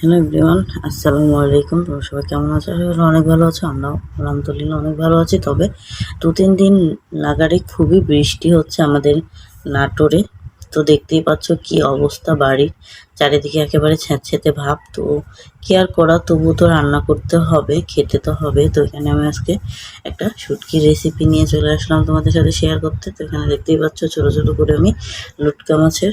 Hello everyone, আসসালামু আলাইকুম। তোমরা সবাই কেমন আছো? করি অনেক ভালো আছো। আমরাও আলহামদুলিল্লাহ অনেক ভালো আছি। তবে দু তিন দিন লাগারে খুবই বৃষ্টি হচ্ছে আমাদের নাটোরে। তো দেখতেই পাচ্ছ কি অবস্থা বাড়ির চারিদিকে একেবারে ছ্যাঁতছেতে ভাব। তো কি আর করা তবু তো রান্না করতে হবে, খেতে তো হবে। তো এখানে আমি আজকে একটা শুটকি রেসিপি নিয়ে চলে আসলাম তোমাদের সাথে শেয়ার করতে। তো এখানে দেখতেই পাচ্ছ ছোটো ছোটো করে আমি লুটকা মাছের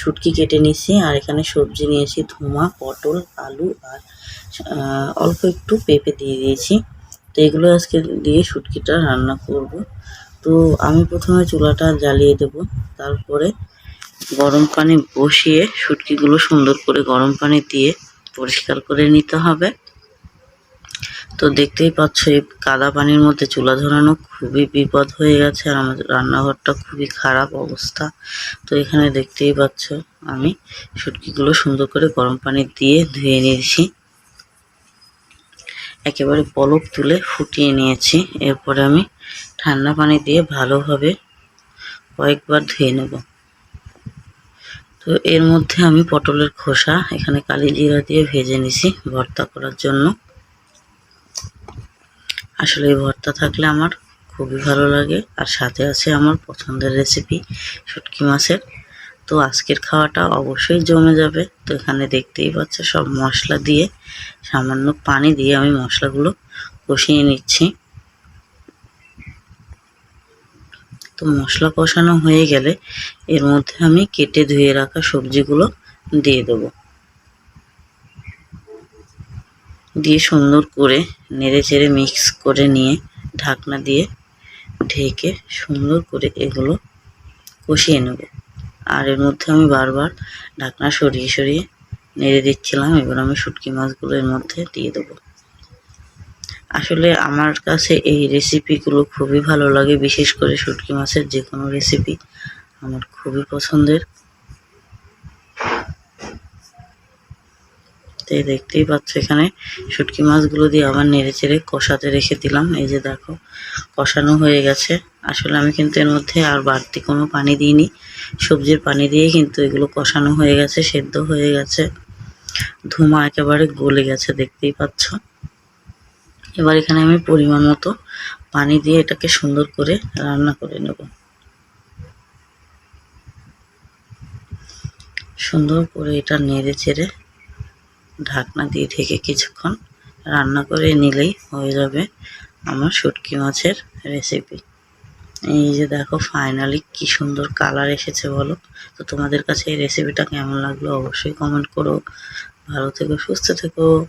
শুটকি কেটে নিয়েছি, আর এখানে সবজি নিয়েছি, ধুমা, পটল, আলু, আর অল্প একটু পেঁপে দিয়ে দিয়েছি। তো এগুলো আজকে দিয়ে শুটকিটা রান্না করব। তো আমি প্রথমে চুলাটা জ্বালিয়ে দেব, তারপরে গরম পানি বসিয়ে শুটকিগুলো সুন্দর করে গরম পানি দিয়ে পরিষ্কার করে নিতে হবে। তো দেখতেই পাচ্ছ, এই কাদা পানির মধ্যে চুলা ধরানো খুবই বিপদ হয়ে গেছে আর আমাদের রান্নাঘরটা খুবই খারাপ অবস্থা। তো এখানে দেখতেই পাচ্ছ, আমি শুটকিগুলো সুন্দর করে গরম পানি দিয়ে ধুয়ে নিয়েছি। একেবারে পলক তুলে ফুটিয়ে নিয়েছি। এরপরে আমি ঠান্ডা পানি দিয়ে ভালোভাবে কয়েকবার ধুয়ে নেব। তো এর মধ্যে আমি পটলের খোসা এখানে কালি জিরা দিয়ে ভেজে নিছি ভর্তা করার জন্য। আসলে এই ভর্তা থাকলে আমার খুবই ভালো লাগে। আর সাথে আছে আমার পছন্দের রেসিপি শুটকি মাছের। তো আজকের খাওয়াটা অবশ্যই জমে যাবে। তো এখানে দেখতেই পাচ্ছ সব মশলা দিয়ে, সামান্য পানি দিয়ে আমি মশলাগুলো কষিয়ে নিচ্ছি। তো মশলা কষানো হয়ে গেলে এর মধ্যে আমি কেটে ধুয়ে রাখা সবজিগুলো দিয়ে দেবো। দিয়ে সুন্দর করে নেড়ে চেড়ে মিক্স করে নিয়ে ঢাকনা দিয়ে ঢেকে সুন্দর করে এগুলো কষিয়ে নেব। আর এর মধ্যে আমি বারবার ঢাকনা সরিয়ে সরিয়ে নেড়ে দিচ্ছিলাম, এবার আমি শুটকি মাছগুলো এর মধ্যে দিয়ে দেবো। আসলে আমার কাছে এই রেসিপিগুলো খুবই ভালো লাগে, বিশেষ করে শুটকি মাছের যে কোনো রেসিপি আমার খুবই পছন্দের। এই দেখতেই পাচ্ছ এখানে। শুটকি মাছগুলো দিয়ে আবার নেড়ে চেড়ে কষাতে রেখে দিলাম। এই যে দেখো, কষানো হয়ে গেছে। আসলে আমি কিন্তু এর মধ্যে আর বাড়তি কোনো পানি দিইনি। সবজির পানি দিয়ে কিন্তু এগুলো কষানো হয়ে গেছে, সেদ্ধ হয়ে গেছে। ধুমা একেবারে গলে গেছে, দেখতেই পাচ্ছ। এবার এখানে আমি পরিমাণ মতো পানি দিয়ে এটাকে সুন্দর করে রান্না করে নেব। সুন্দর করে এটা নেড়ে চেড়ে ঢাকনা দিয়ে ঢেকে কিছুক্ষণ রান্না করে নিলেই হয়ে যাবে আমার শুটকি মাছের রেসিপি এই যে দেখো ফাইনালি কি সুন্দর কালার এসেছে বলো? তো তোমাদের কাছে এই রেসিপিটা কেমন লাগল অবশ্যই কমেন্ট করো। ভালো থেকো, সুস্থ থেকো।